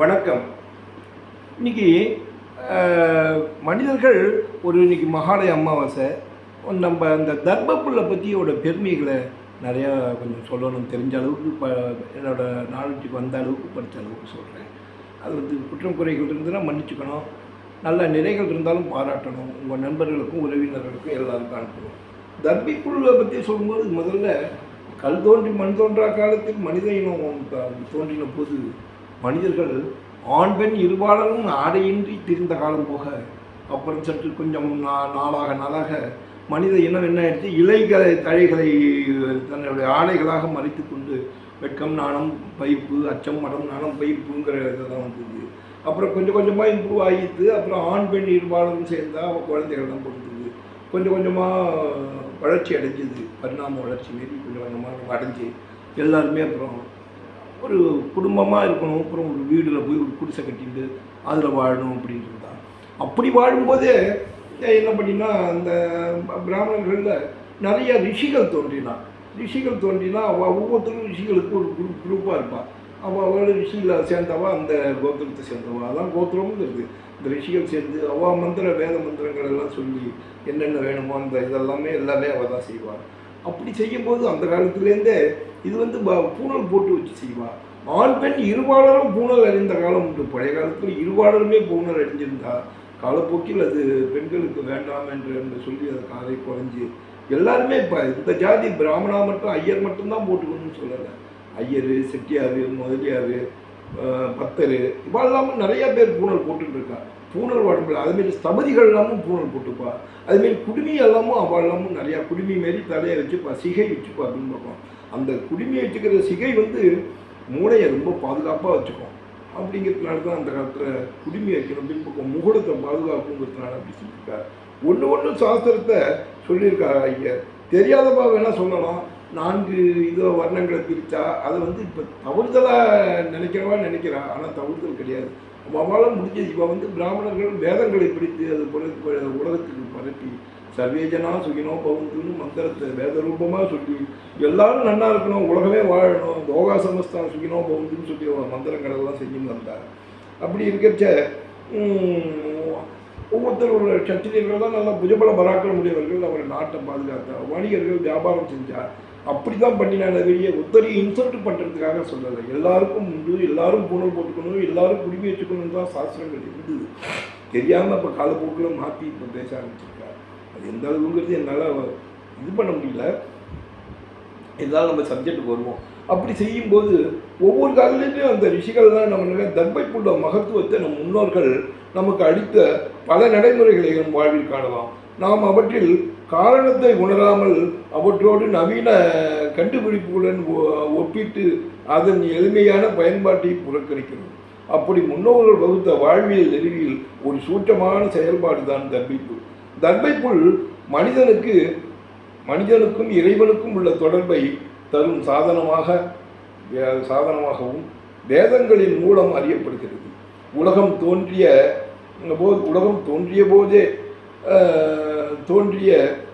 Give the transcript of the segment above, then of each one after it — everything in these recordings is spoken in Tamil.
வணக்கம். இன்னைக்கு மனிதர்கள் ஒரு இன்னைக்கு மகாலய அமாவாசை. நம்ம அந்த தர்மப்புல்லை பற்றியோட பெருமைகளை நிறையா கொஞ்சம் சொல்லணும் தெரிஞ்ச அளவுக்கு இப்போ என்னோட நாலேஜுக்கு வந்த அளவுக்கு படித்த அளவுக்கு சொல்கிறேன் அது வந்து குற்றம் குறைகள் இருந்ததுன்னா மன்னிச்சுக்கணும். நல்ல நிறைகள் இருந்தாலும் பாராட்டணும். உங்கள் நண்பர்களுக்கும் உறவினர்களுக்கும் எல்லாருக்கும் அனுப்பணும். தர்பிப்புல்லை பற்றி சொல்லும்போது முதல்ல கல் தோன்றி மண் தோன்றா காலத்தில் மனித இனம் தோன்றின போது மனிதர்கள் ஆண் பெண் இருபாலரும் ஆடையின்றி திரிந்த காலம் போக அப்புறம் சற்று கொஞ்சம் நா- நாளாக நாளாக மனித இனம் என்ன ஆயிடுச்சு இலைகளை தழைகளை தன்னுடைய ஆடைகளாக மறைத்து கொண்டு வெட்கம் நாணம் பைப்பு அச்சம் மடம் நாணம் பைப்புங்கிற இதெல்லாம் வந்தது. அப்புறம் கொஞ்சம் கொஞ்சமாக இம்ப்ரூவ் ஆகிட்டு அப்புறம் ஆண் பெண் இருபாலரும் சேர்ந்தால் அவள் குழந்தைகள்லாம் பிறந்தது. கொஞ்சம் கொஞ்சமாக வளர்ச்சி அடைஞ்சது. பரிணாம வளர்ச்சி மாரி கொஞ்சம் கொஞ்சமாக அடைஞ்சு எல்லாருமே அப்புறம் ஒரு குடும்பமாக இருக்கணும். அப்புறம் ஒரு வீடில் போய் ஒரு குடிசை கட்டிட்டு அதில் வாழணும் அப்படின்றது தான். அப்படி வாழும்போதே என்ன பண்ணினா அந்த பிராமணர்களில் நிறைய ரிஷிகள் தோன்றினா ரிஷிகள் தோன்றினா அவள் ஒவ்வொருத்தரும் ரிஷிகளுக்கு ஒரு குரூப் குரூப்பாக இருப்பாள் அவள் அவள் ரிஷிகளை சேர்ந்தவா அந்த கோத்திரத்தை சேர்ந்தவா. அதான் கோத்திரம்ங்கிறது. இந்த ரிஷிகள் சேர்ந்து அவள் மந்திர வேத மந்திரங்கள் எல்லாம் சொல்லி என்னென்ன வேணுமோ அந்த இதெல்லாமே எல்லாமே அவள் தான் செய்வாள். அப்படி செய்யும்போது அந்த காலத்துலேருந்தே இது வந்து ப- பூணல் போட்டு வச்சு செய்வாள் ஆண் பெண் இருபாலரும் பூணல் அறிந்த காலம் உண்டு. பழைய காலத்தில் இருபாலருமே பூணல் அறிஞ்சிருந்தா. காலப்போக்கில் அது பெண்களுக்கு வேண்டாம் என்று என்று சொல்லி அதை காலை குறைஞ்சி எல்லாருமே இப்போ இந்த ஜாதி பிராமணா மட்டும் ஐயர் மட்டும்தான் போட்டுக்கணும்னு சொல்லலை. ஐயர் செட்டியார் முதலியார் பத்தர் இவாள் இல்லாமல் நிறையா பேர் பூணல் போட்டுட்டு இருக்கா பூணல் உடம்புல அதுமாரி ஸ்தபதிகள் எல்லாமும் பூணல் போட்டுப்பா. அதுமாரி குடுமி எல்லாமும் அவள் எல்லாமும் நிறையா குடுமி மாரி தலையை வச்சுப்பா சிகை வச்சுப்பா அப்படின்னு பார்ப்போம். அந்த குடுமியை வச்சுக்கிற சிகை வந்து மூளையை ரொம்ப பாதுகாப்பாக வச்சுக்கும். அப்படிங்கிறதுனால தான் அந்த காலத்தில் குடுமி வைக்கணும் அப்படின்னு பின்பக்கம் முகூடத்தை பாதுகாப்புங்கிறதுனால அப்படி சொல்லியிருக்காரு. ஒன்று ஒன்று சாஸ்திரத்தை சொல்லியிருக்காரு ஐயர். தெரியாதப்பா வேணால் சொல்லலாம். நான்கு இதோ வர்ணங்களை பிரித்தா அதை வந்து இப்போ தவறுதலாக நினைக்கிறவா நினைக்கிறா ஆனால் தவறுதல் கிடையாது. அவளால் முடிஞ்சது இப்போ வந்து பிராமணர்கள் வேதங்களை பிடித்து அது போல உலகத்துக்கு பரப்பி சர்வேஜனா சுகினோ பவந்துன்னு மந்திரத்தை வேத ரூபமாக சொல்லி எல்லாரும் நல்லா இருக்கணும் உலகமே வாழணும் யோகா சமஸ்தான் சுகினோ பவந்துன்னு சொல்லி அவர் செஞ்சுன்னு வந்தார். அப்படி இருக்கச்ச ஒவ்வொருத்தரோட ஒவ்வொருத்தர் சத்திரியர்கள் தான் நல்லா புஜபல பராக்கிற முடியவர்கள் அவர் நாட்டை பாதுகாத்தார். வணிகர்கள் வியாபாரம் செஞ்சார். அப்படி தான் பண்ணினான வெளியே ஒத்தரையும் இன்சல்ட் பண்ணுறதுக்காக சொல்லலை. எல்லாருக்கும் உண்டு எல்லாரும் பூணல் போட்டுக்கணும் எல்லாரும் குடிவி வச்சுக்கணும் தான் சாஸ்திரங்கள் இருந்தது. தெரியாமல் இப்போ காலப்போக்கில் மாற்றி இப்போ பேச ஆரம்பிச்சிருக்காரு அது எந்த அளவுங்கிறது என்னால் இது பண்ண முடியல. இருந்தாலும் நம்ம சப்ஜெக்ட்டுக்கு வருவோம். அப்படி செய்யும்போது ஒவ்வொரு காலத்துலேயும் அந்த ரிஷிகள்லாம் நம்ம தர்பைக்குள்ள மகத்துவத்தை நம் முன்னோர்கள் நமக்கு அளித்த பல நடைமுறைகளை நம் வாழ்வில் காணலாம். நாம் அவற்றில் காரணத்தை உணராமல் அவற்றோடு நவீன கண்டுபிடிப்புகளுடன் ஒ- ஒப்பிட்டு அதன் எளிமையான பயன்பாட்டை புறக்கணிக்கிறோம். அப்படி முன்னோர்கள் வகுத்த வாழ்வியல் நெறியில் ஒரு சூட்டமான செயல்பாடு தான் தர்பைப்புல் தர்பைப்புல் மனிதனுக்கு மனிதனுக்கும் இறைவனுக்கும் உள்ள தொடர்பை தரும் சாதனமாக சாதனமாகவும் வேதங்களின் மூலம் அறியப்படுகிறது. உலகம் தோன்றிய போது உலகம் தோன்றிய போதே தோன்றிய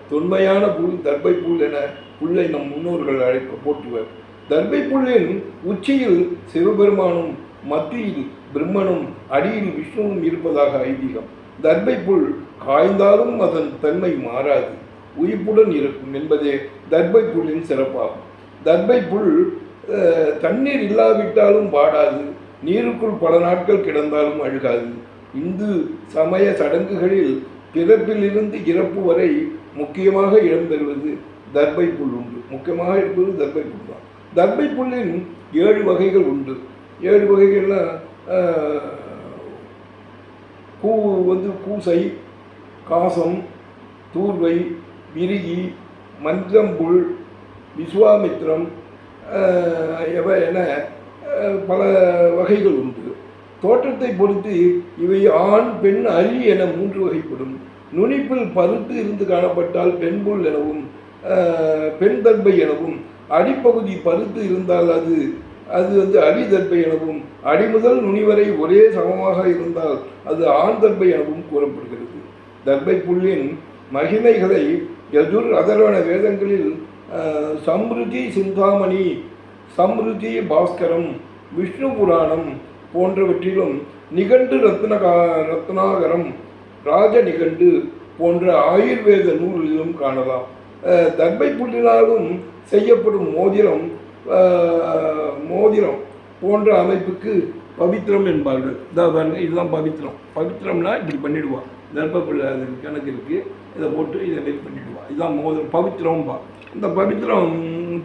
தொன்மையான புல் தர்பை புல் என புல்லை நம் முன்னோர்கள் அழைப்ப போற்றுவர். தர்பை புல்லின் உச்சியில் சிவபெருமானும் மத்தியில் பிரம்மனும் அடியில் விஷ்ணுவும் இருப்பதாக ஐதீகம். தர்பை புல் காய்ந்தாலும் அதன் தன்மை மாறாது. உயிர்ப்புடன் இருக்கும் என்பதே தர்பை புல்லின் சிறப்பாகும். தர்பை புல் தண்ணீர் இல்லாவிட்டாலும் வாடாது. நீருக்குள் பல நாட்கள் கிடந்தாலும் அழுகாது. இந்து சமய சடங்குகளில் பிறப்பிலிருந்து இறப்பு வரை முக்கியமாக இடம்பெறுவது தர்பை புல் உண்டு. முக்கியமாக இருப்பது தர்பை புல் தான். தர்பை புல்லின் ஏழு வகைகள் உண்டு. ஏழு வகைகள்லாம் பூ வந்து பூசை காசம் தூர்வை விரிகி மஞ்சம்புல் விஸ்வாமித்ரம் எவ என பல வகைகள் உண்டு. தோற்றத்தை பொறுத்து இவை ஆண் பெண் அரி என மூன்று வகைப்படும். நுனிப்பில் பருத்து இருந்து காணப்பட்டால் பெண்புல் எனவும் பெண் தர்பை எனவும். அடிப்பகுதி பருத்து இருந்தால் அது அது வந்து அடிதர்பை எனவும். அடிமுதல் நுனிவரை ஒரே சமமாக இருந்தால் அது ஆண் தர்பை எனவும் கூறப்படுகிறது. தர்பை புல்லின் மகிமைகளை எதுர் அதர்வன வேதங்களில் சம்ருதி சிந்தாமணி சம்ருதி பாஸ்கரம் விஷ்ணு புராணம் போன்றவற்றிலும் நிகண்டு ரத்னகா ரத்னாகரம் ராஜ நிகண்டு போன்ற ஆயுர்வேத நூல்களிலும் காணலாம். தர்பை புல்லினாலும் செய்யப்படும் மோதிரம் மோதிரம் போன்ற அமைப்புக்கு பவித்திரம் என்பார்கள். இதான் இதுதான் பவித்திரம் பவித்திரம்னா இப்படி பண்ணிடுவான். தர்ப்பப்புள்ள அது கணக்கு இருக்குது இதை போட்டு இதை மாரி பண்ணிடுவான். இதுதான் மோதிரம் பவித்திரம்பா இந்த பவித்திரம்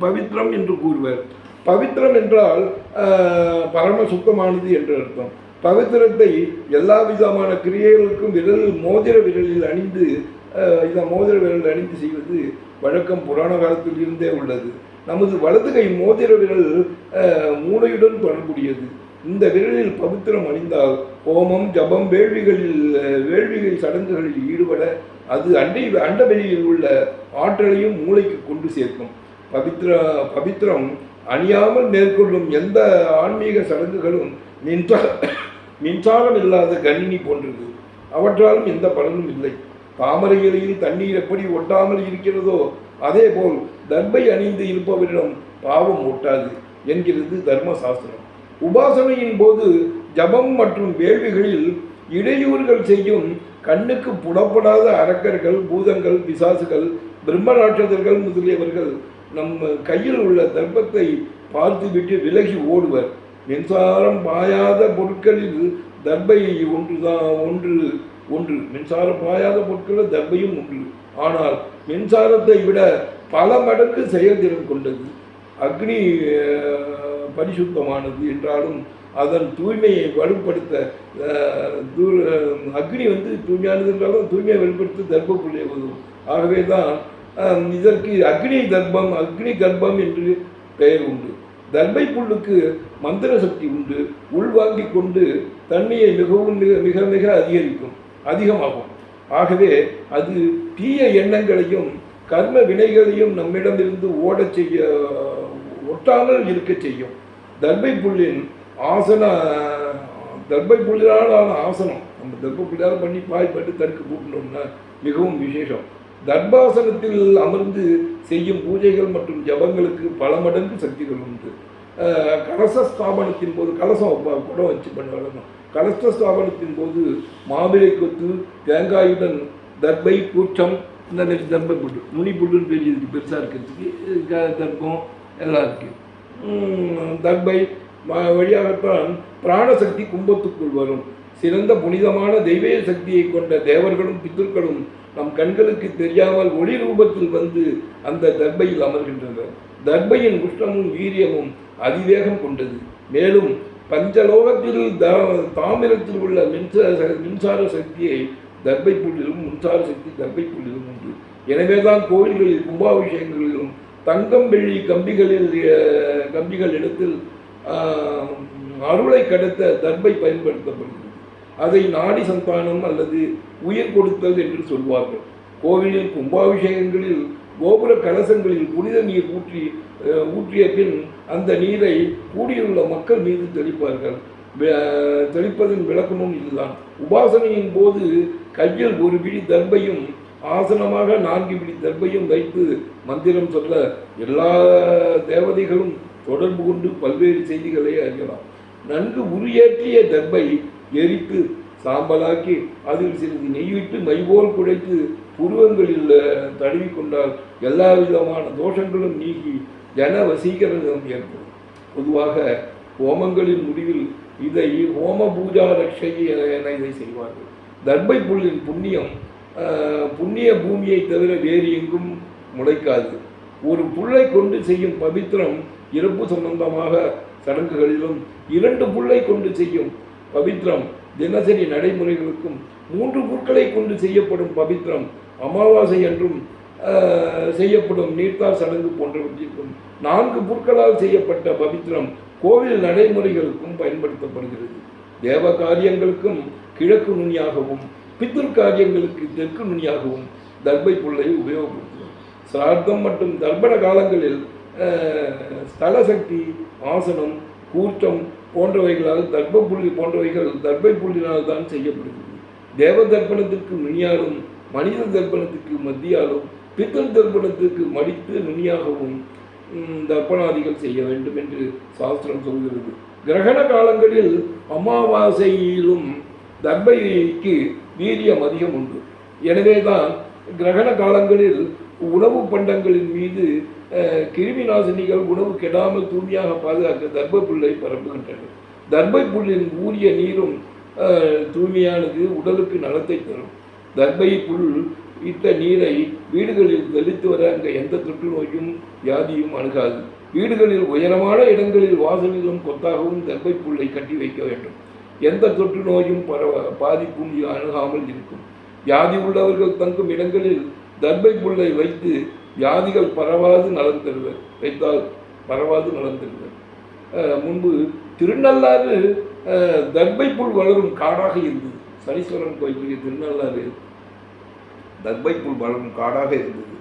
பவித்திரம் என்று கூறுவர். பவித்திரம் என்றால் பரம சுத்தமானது என்று அர்த்தம். பவித்திரத்தை எல்லா விதமான கிரியைகளுக்கும் விரல் மோதிர விரலில் அணிந்து இந்த மோதிர விரலில் அணிந்து செய்வது வழக்கம் புராண காலத்தில் இருந்தே உள்ளது. நமது வலது கை மோதிர விரல் மூளையுடன் தொடர்புடையது இந்த விரலில் பவித்திரம் அணிந்தால் ஹோமம் ஜபம் வேள்விகளில் வேள்விகள் சடங்குகளில் ஈடுபட அது அண்டை அண்டவெளியில் உள்ள ஆற்றலையும் மூளைக்கு கொண்டு சேர்க்கும். பவித்ர பவித்திரம் அணியாமல் மேற்கொள்ளும் எந்த ஆன்மீக சடங்குகளும் மின்சார மின்சாரம் இல்லாத கணினி போன்றது. அவற்றாலும் எந்த பலனும் இல்லை. தாமரை இலையில் தண்ணீர் எப்படி ஒட்டாமல் இருக்கிறதோ அதேபோல் தர்பை அணிந்து இருப்பவரிடம் பாவம் ஒட்டாது என்கிறது தர்மசாஸ்திரம். உபாசனையின் போது ஜபம் மற்றும் வேள்விகளில் இடையூறுகள் செய்யும் கண்ணுக்கு புலப்படாத அரக்கர்கள் பூதங்கள் பிசாசுகள் பிரம்மராட்சதர்கள் முதலியவர்கள் நம்ம கையில் உள்ள தர்ப்பத்தை பார்த்துவிட்டு விலகி ஓடுவர். மின்சாரம் பாயாத பொருட்களில் தர்பை ஒன்றுதான் ஒன்று ஒன்று. மின்சாரம் பாயாத பொருட்களில் தர்பையும் ஒன்று. ஆனால் மின்சாரத்தை விட பல மடங்கு செயல்திறன் கொண்டது. அக்னி பரிசுத்தமானது என்றாலும் அதன் தூய்மையை வலுப்படுத்த தூர அக்னி வந்து தூய்மையானது என்றாலும் தூய்மையை வலுப்படுத்த தர்ப்புள்ளே உதவும் ஆகவே தான் இதற்கு அக்னி தர்பம் அக்னி கர்ப்பம் என்று பெயர் உண்டு. தர்பை புல்லுக்கு மந்திர சக்தி உண்டு உள்வாங்கிக் கொண்டு தன்மையை மிகவும் மிக மிக மிக அதிகரிக்கும் அதிகமாகும். ஆகவே அது தீய எண்ணங்களையும் கர்ம வினைகளையும் நம்மிடமிருந்து ஓடச் செய்ய ஒட்டாமல் இருக்கச் செய்யும். தர்பை புல்லின் ஆசன தர்பை புல்லினால் ஆன ஆசனம். நம்ம தர்ப புள்ளியால் பண்ணி பாய்பட்டு தடுக்க கூட்டினோம்னா மிகவும் விசேஷம். தர்பாசனத்தில் அமர்ந்து செய்யும் பூஜைகள் மற்றும் ஜபங்களுக்கு பல மடங்கு சக்திகள் உண்டு. கலச ஸ்தாபனத்தின் போது கலசம் குடம் வச்சு பண்ணணும் கலச ஸ்தாபனத்தின் போது மாவிலை கொத்து தேங்காயுடன் தர்பை கூச்சம் இந்த மாதிரி தர்பை புட்டு நுனி புல்லுன்னு பெரிய பெருசாக இருக்கிறதுக்கு க- தர்ப்பம் எல்லாம் இருக்குது தர்பை வழியாகத்தான் பிராணசக்தி கும்பத்துக்குள் வரும். சிறந்த புனிதமான தெய்வ சக்தியை கொண்ட தேவர்களும் பித்தர்களும் நம் கண்களுக்கு தெரியாமல் ஒளி ரூபத்தில் வந்து அந்த தர்பையில் அமர்கின்றனர் தர்பையின் உஷ்ணமும் வீரியமும் அதிவேகம் கொண்டது. மேலும் பஞ்சலோகத்தில் த- தாமிரத்தில் உள்ள மின்சார மின்சார சக்தியை தர்பை புள்ளிலும் மின்சார சக்தி தர்பை புள்ளிலும் உண்டு. எனவேதான் கோவில்களில் கும்பாபிஷேகங்களிலும் தங்கம் வெள்ளி கம்பிகளில் கம்பிகள் இடத்தில் அருளை கடத்த தர்பை பயன்படுத்தப்படுகிறது. அதை நாடி சந்தானம் அல்லது உயிர் கொடுத்தல் என்று சொல்வார்கள். கோவிலில் கும்பாபிஷேகங்களில் கோபுர கலசங்களில் புனித நீர் ஊற்றி ஊற்றிய பின் அந்த நீரை கூடியுள்ள மக்கள் மீது தெளிப்பார்கள். தெளிப்பதன் விளக்கமும் இதுதான். உபாசனையின் போது கையில் ஒரு பிடி தர்பையும் ஆசனமாக நான்கு பிடி தர்பையும் வைத்து மந்திரம் சொல்ல எல்லா தேவதைகளும் தொடர்பு கொண்டு பல்வேறு செய்திகளை அறியலாம். நன்கு உரியேற்றிய தர்பை எரித்து சாம்பலாக்கி அதில் சிறிது நெய்விட்டு மைபோல் குழைத்து புருவங்களில் தழுவி கொண்டால் எல்லா விதமான தோஷங்களும் நீங்கி ஜன வசீகரணம் ஏற்படும். பொதுவாக ஹோமங்களின் முடிவில் இதை ஹோம பூஜா ரட்சை என இதை செய்வார்கள். தர்பை புல்லின் புண்ணியம் புண்ணிய பூமியை தவிர வேறு எங்கும் முளைக்காது. ஒரு புல்லை கொண்டு செய்யும் பவித்திரம் இறப்பு சம்பந்தமாக சடங்குகளிலும் இரண்டு புல்லை கொண்டு செய்யும் பவித்திரம் தினசரி நடைமுறைகளுக்கும் மூன்று பொருட்களை கொண்டு செய்யப்படும் பவித்திரம் அமாவாசை என்றும் ஆஹ், செய்யப்படும் நீர்த்தார் சடங்கு போன்றவற்றிற்கும் நான்கு புற்களால் செய்யப்பட்ட பவித்திரம் கோவில் நடைமுறைகளுக்கும் பயன்படுத்தப்படுகிறது. தேவ காரியங்களுக்கும் கிழக்கு நுனியாகவும் பித்ரு காரியங்களுக்கு தெற்கு நுனியாகவும் தர்பை புல்லை உபயோகப்படுத்துவோம் சிரார்த்தம் மற்றும் தர்ப்பண காலங்களில் ஸ்தலசக்தி ஸ்தல சக்தி ஆசனம் கூர்ச்சம் போன்றவைகளால் தர்ப்ப புள்ளி போன்றவைகள் தர்பை புள்ளினால் தான் செய்யப்படுகிறது. தேவ தர்ப்பணத்திற்கு நுனியாலும் மனித தர்ப்பணத்திற்கு மத்தியாலும் பித்தர் தர்ப்பணத்திற்கு மடித்து நுனியாகவும் தர்ப்பணாதிகள் செய்ய வேண்டும் என்று சாஸ்திரம் சொல்கிறது. கிரகண காலங்களில் அமாவாசையிலும் தர்பைக்கு வீரியம் அதிகம் உண்டு. எனவே தான் கிரகண காலங்களில் உணவு பண்டங்களின் மீது கிருமி நாசினிகள் உணவு கெடாமல் தூய்மையாக பாதுகாக்க தர்ப புல்லை பரப்புகின்றன. தர்பை புல்லின் ஊறிய நீரும் தூய்மையானது உடலுக்கு நலத்தை தரும். தர்பை புல் இட்ட நீரை வீடுகளில் தெளித்து வர அங்கே எந்த தொற்று நோயும் வியாதியும் அணுகாது. வீடுகளில் உயரமான இடங்களில் வாசலிலும் கொத்தாகவும் தர்பை புல்லை கட்டி வைக்க வேண்டும். எந்த தொற்று நோயும் பரவ பாதிப்பும் அணுகாமல் இருக்கும். வியாதி உள்ளவர்கள் தங்கும் இடங்களில் தர்பை புல்லை வைத்து வியாதிகள் பரவாது நலன் தருவர். வைத்தால் பரவாது நலன் தருவர். முன்பு திருநள்ளாறு தர்பை புல் வளரும் காடாக இருந்தது. சனீஸ்வரன் கோயிலுக்கு திருநள்ளாறு தர்பை புல் வளரும் காடாக இருந்தது.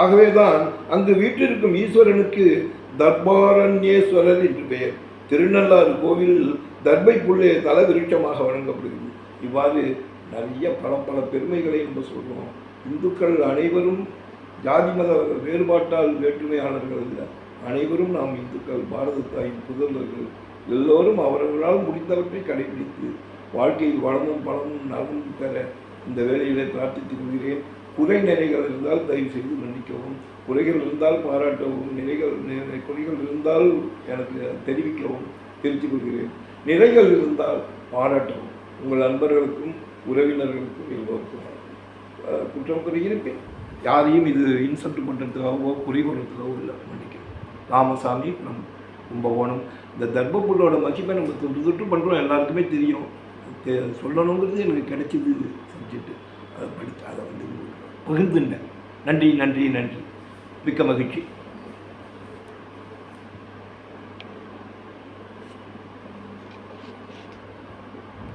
ஆகவே தான் அங்கு வீற்றிருக்கும் ஈஸ்வரனுக்கு தர்பாரண்யேஸ்வரர் என்று பெயர். திருநள்ளாறு கோவிலில் தர்பை புல்லே தல விருட்சமாக வழங்கப்படுகிறது. இவ்வாறு நிறைய பல பல பெருமைகளை நம்ம சொல்கிறோம் இந்துக்கள் அனைவரும் ஜாதி மத வேறுபாட்டால் வேற்றுமையாளர்கள் அல்ல. அனைவரும் நாம் இந்துக்கள் பாரத தாயின் புதல்வர்கள். எல்லோரும் அவர்களால் முடிந்தவற்றை கடைபிடித்து வாழ்க்கையில் வளமும் பலமும் நலமும் பெற இந்த வேலையிலே பிரார்த்தித்துக் கொள்கிறேன். குறை நிறைகள் இருந்தால் தயவு செய்து மன்னிக்கவும். குறைகள் இருந்தால் பாராட்டவும். நிறைகள் நிறை- குறைகள் இருந்தால் எனக்கு தெரிவிக்கவும் தெரிவித்துக் கொள்கிறேன். நிறைகள் இருந்தால் பாராட்டவும். உங்கள் நண்பர்களுக்கும் உறவினர்களுக்கும் எல்லோருக்கும் குற்றம் குறை இருப்பேன். யாரையும் இது இன்சல்ட் பண்ணுறதுக்காகவோ குறை கொள்றதுக்காகவோ இல்லை மன்னிக்கிறேன். ராமசாமி நம் கும்பகோணம் இந்த தர்மபுரோட மகிமை நம்ம தொட்டு தொட்டு பண்ணுறோம் எல்லாருக்குமே தெரியும். சொல்லணுங்கிறது எனக்கு கிடைச்சிது சப்ஜெக்ட் அதை படித்து அதை வந்து பகிர்ந்துட்டேன். நன்றி நன்றி நன்றி. மிக்க மகிழ்ச்சி.